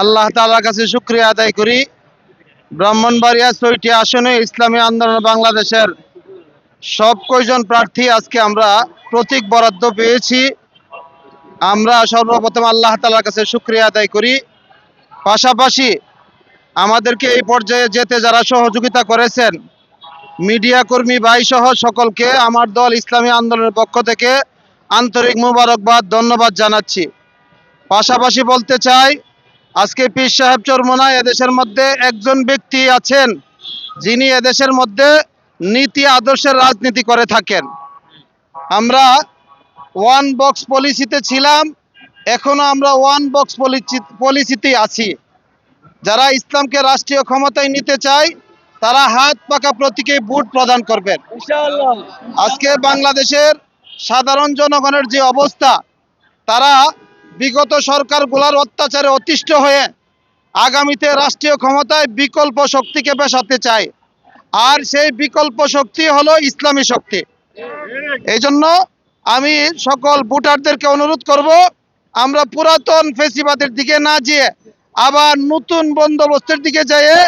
আল্লাহ তাআলার কাছে শুক্রিয়া আদায় করি। ব্রাহ্মণবাড়িয়া ছয়টি আসনে ইসলামী আন্দোলন বাংলাদেশের সব কয়জন প্রার্থী আজকে আমরা প্রতীক বরাদ্দ পেয়েছি। আমরা সর্বপ্রথম আল্লাহ তাআলার কাছে শুক্রিয়া আদায় করি। পাশাপাশি আমাদেরকে এই পর্যায়ে যেতে যারা সহযোগিতা করেছেন, মিডিয়া কর্মী ভাই সহ সকলকে আমার দল ইসলামী আন্দোলনের পক্ষ থেকে আন্তরিক মোবারকবাদ, ধন্যবাদ জানাচ্ছি। পাশাপাশি বলতে চাই আজকে পীর সাহেব চরমনায় এদেশের মধ্যে একজন ব্যক্তি আছেন যিনি এদেশের মধ্যে নীতি আদর্শের রাজনীতি করে থাকেন। আমরা ওয়ান বক্স পলিসিতে ছিলাম এখনও আমরা ওয়ান বক্স পলিসিতে আছি। যারা ইসলামকে রাষ্ট্রীয় ক্ষমতায় নিতে চায় তারা হাত পাকা প্রতীকে ভোট প্রদান করবেন। আজকে বাংলাদেশের সাধারণ জনগণের যে অবস্থা তারা বিগত সরকারগুলোর অত্যাচারে অতিষ্ঠ হয়ে আগামীতে রাষ্ট্রীয় ক্ষমতায় বিকল্প শক্তিকে পেশাতে চায়। আর সেই বিকল্প শক্তি হলো ইসলামী শক্তি। এই জন্য আমি সকল ভোটারদেরকে অনুরোধ করব, আমরা পুরাতন ফেসিবাদের দিকে না যেয়ে আবার নতুন বন্দোবস্তের দিকে যেয়ে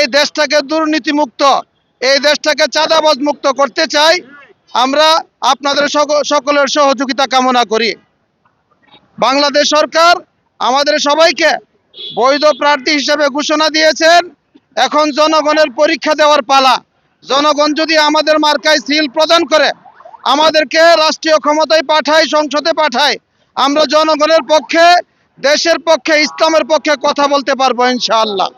এই দেশটাকে দুর্নীতিমুক্ত, এই দেশটাকে চাঁদাবাজ মুক্ত করতে চাই। আমরা আপনাদের সক- সকলের সহযোগিতা কামনা করি। বাংলাদেশ সরকার আমাদের সবাইকে বৈধ প্রার্থী হিসেবে ঘোষণা দিয়েছেন। এখন জনগণের পরীক্ষা দেওয়ার পালা। জনগণ যদি আমাদের মার্কায় সিল প্রদান করে, আমাদেরকে রাষ্ট্রীয় ক্ষমতায় পাঠায়, সংসদে পাঠায়, আমরা জনগণের পক্ষে, দেশের পক্ষে, ইসলামের পক্ষে কথা বলতে পারব ইনশাআল্লাহ।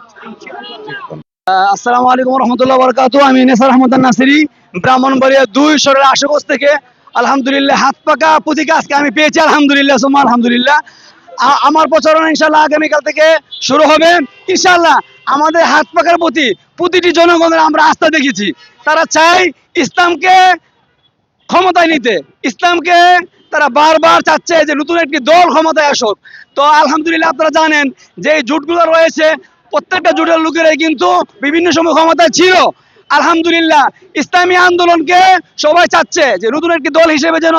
আসসালামু আলাইকুম রহমতুল্লাহ বরকাতু আমি নেসার আহমদ নাসিরি, ব্রাহ্মণবাড়িয়া দুই সরের আশেপাশ থেকে আলহামদুলিল্লাহ, হাত পাকা প্রতীক আজকে আমি পেয়েছি, আলহামদুলিল্লাহ সুমা আলহামদুলিল্লাহ। আমার প্রচারণা ইনশাল্লাহ আগামীকাল থেকে শুরু হবে। ইনশাল্লাহ আমাদের হাত পাকার প্রতি, প্রতিটি জনগণের আমরা আস্থা দেখেছি। তারা চায় ইসলামকে ক্ষমতায় নিতে। ইসলামকে তারা বারবার চাচ্ছে যে নতুন একটি দল ক্ষমতায় আসুক। তো আলহামদুলিল্লাহ আপনারা জানেন যে এই জোটগুলো রয়েছে, প্রত্যেকটা জোটের লোকেরাই কিন্তু বিভিন্ন সময় ক্ষমতায় ছিল। আলহামদুলিল্লাহ, ইসলামী আন্দোলনকে সবাই চাচ্ছে যে নতুন একটি দল হিসেবে যেন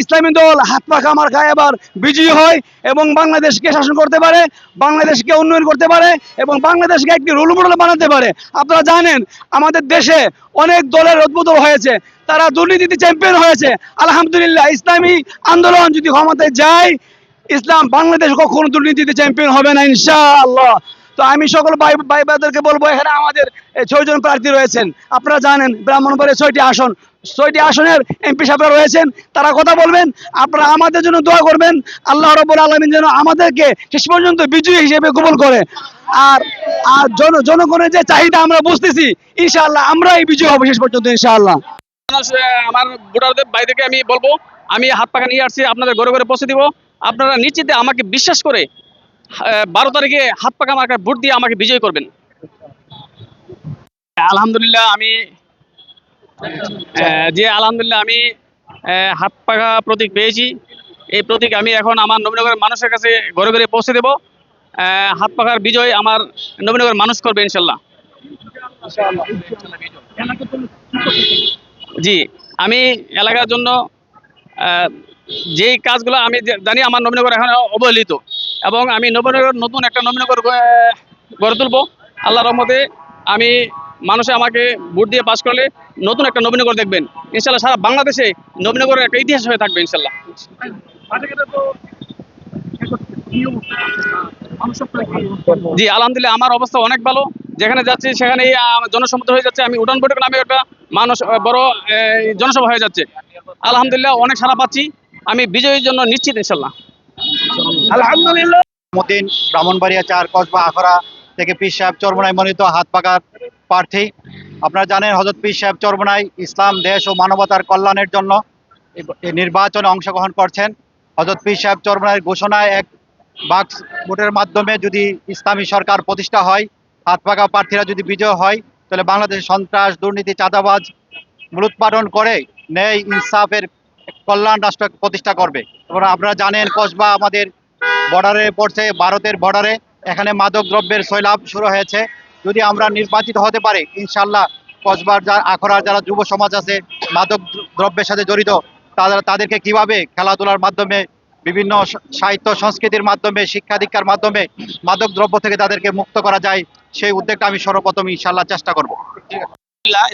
ইসলামী দল হাত পাখা আমার খায় এবার বিজয়ী হয় এবং বাংলাদেশকে শাসন করতে পারে, বাংলাদেশকে উন্নয়ন করতে পারে এবং বাংলাদেশকে একটি রোল মডেল বানাতে পারে। আপনারা জানেন, আমাদের দেশে অনেক দলের উদ্বোধন হয়েছে, তারা দুর্নীতিতে চ্যাম্পিয়ন হয়েছে। আলহামদুলিল্লাহ, ইসলামী আন্দোলন যদি ক্ষমতায় যায়, ইসলাম বাংলাদেশ কখনো দুর্নীতিতে চ্যাম্পিয়ন হবে না, ইনশাআল্লাহ। তো আমি সকল ভাই ভাই ভাইদেরকে বলব, এখানে আমাদের এই ছয়জন প্রার্থী রয়েছেন। আপনারা জানেন ব্রাহ্মণবাড়ির ছয়টি আসন। ছয়টি আসনের এমপি সাহেবরা রয়েছেন, তারা কথা বলবেন, আপনারা আমাদের জন্য দোয়া করবেন, আল্লাহ রব্বুল আলমিন যেন আমাদেরকে শেষ পর্যন্ত বিজয়ী হিসেবে কবুল করে। আর আর জন জনগণের যে চাহিদা আমরা বুঝতেছি, ইনশাআল্লাহ আমরাই বিজয়ী হব শেষ পর্যন্ত, ইনশাআল্লাহ। আমার ভোটারদের বাইরেকে আমি বলব, আমি হাত পাখা নিয়ে আসছি, আপনাদের ঘরে ঘরে পৌঁছে দিব। আপনারা নিশ্চিতে আমাকে বিশ্বাস করে বারো তারিখে হাত পাকা আমার ভোট দিয়ে আমাকে বিজয় করবেন। আলহামদুলিল্লাহ আমি যে আলহামদুলিল্লাহ আমি হাত পাখা প্রতীক পেয়েছি। এই প্রতীক আমি এখন আমার নবীনগরের মানুষের কাছে ঘরে ঘরে পৌঁছে দেব। হাত পাখার বিজয় আমার নবীনগরের মানুষ করবে ইনশাল্লাহ। জি, আমি এলাকার জন্য যেই কাজগুলো আমি জানি আমার নবীনগর এখন অবহেলিত। এবং আমি নবীনগর নতুন একটা নবীনগর গড়ে তুলবো। আল্লাহ রহমতে আমি মানুষে আমাকে ভোট দিয়ে পাশ করলে নতুন একটা নবীনগর দেখবেন। ইনশাল্লাহ সারা বাংলাদেশে নবীনগরের একটা ইতিহাস হয়ে থাকবে, ইনশাল্লাহ। জি, আলহামদুলিল্লাহ, আমার অবস্থা অনেক ভালো। যেখানে যাচ্ছি সেখানে জনসমুদ্র হয়ে যাচ্ছে। আমি উড়ান বৈঠক নামে একটা মানুষ বড় জনসভা হয়ে যাচ্ছে। আলহামদুলিল্লাহ, অনেক সারা পাচ্ছি। আমি বিজয়ীর জন্য নিশ্চিত, ইনশাল্লাহ। আলহামদুলিল্লাহ। মতিন, ব্রাহ্মণবাড়িয়া চার, কসবা আখড়া থেকে পীর সাহেব চরমনায় মনোনীত, হাত পাকার প্রার্থী। আপনারা জানেন হজরত পীর সাহেব চরমনায় ইসলাম, দেশ ও মানবতার কল্যাণের জন্য নির্বাচনে অংশগ্রহণ করছেন। হজরত পীর সাহেব চরমনায় ঘোষণায় এক বাক্স ভোটের মাধ্যমে যদি ইসলামী সরকার প্রতিষ্ঠা হয়, হাত পাকা প্রার্থীরা যদি বিজয় হয়, তাহলে বাংলাদেশের সন্ত্রাস, দুর্নীতি, চাঁদাবাজ মূলোৎপাদন করে ন্যায়, ইনসাফের কল্যাণ রাষ্ট্র প্রতিষ্ঠা করবে। এবং আপনারা জানেন, কসবা আমাদের বর্ডারে পড়ছে, ভারতের বর্ডারে। এখানে মাদক দ্রব্যের সৈলাভ শুরু হয়েছে। যদি আমরা নির্বাচিত হতে পারি ইনশাল্লাহ কসবার যা, আখড়ার যারা যুব সমাজ আছে, মাদক দ্রব্যের সাথে জড়িত তারা তাদেরকে কীভাবে খেলাধুলার মাধ্যমে, বিভিন্ন সাহিত্য, সংস্কৃতির মাধ্যমে শিক্ষা দীক্ষার মাধ্যমে মাদক দ্রব্য থেকে তাদেরকে মুক্ত করা যায়, সেই উদ্যোগটা আমি সর্বপ্রথম ইনশাল্লাহ চেষ্টা করব।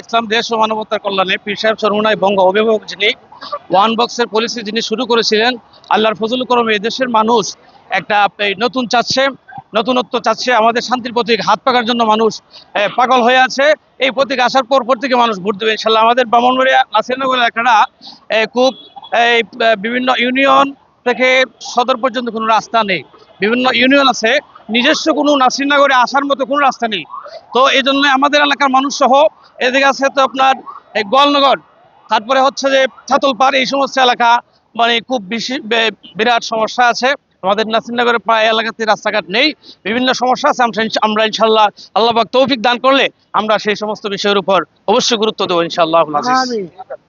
ইসলাম দেশ ও মানবতার কল্যাণে পীর সাহেব চরমনাই বঙ্গ অভিভাবক যিনি ওয়ান বক্সের পলিসি যিনি শুরু করেছিলেন, আল্লাহর ফজল করমে দেশের মানুষ একটা নতুন চাচ্ছে, নতুনত্ব চাচ্ছে, আমাদের শান্তির প্রতীক, হাত পাকার জন্য মানুষ পাগল হয়ে আছে। এই প্রতীক আসার পর পর থেকে মানুষ ভোট দেবে, ইনশাল্লাহ। আমাদের ব্রাহ্মণবাড়িয়া নাসিরনগর এলাকাটা খুব এই বিভিন্ন ইউনিয়ন থেকে সদর পর্যন্ত কোনো রাস্তা নেই। বিভিন্ন ইউনিয়ন আছে নিজস্ব কোনো নাসিরনগরে আসার মতো কোনো রাস্তা নেই। তো এই জন্য আমাদের এলাকার মানুষ সহ এদিকে আছে তো আপনার এই গোয়ালনগর তারপরে হচ্ছে যে ছাতলপাড় এই সমস্ত এলাকা মানে খুব বেশি বিরাট সমস্যা আছে। আমাদের নাসিরনগরের প্রায় এলাকাতে রাস্তাঘাট নেই। বিভিন্ন সমস্যা আছে, আমরা ইনশাল্লাহ আল্লাহবাক তৌফিক দান করলে আমরা সেই সমস্ত বিষয়ের উপর অবশ্যই গুরুত্ব দেবো ইনশাআল্লাহ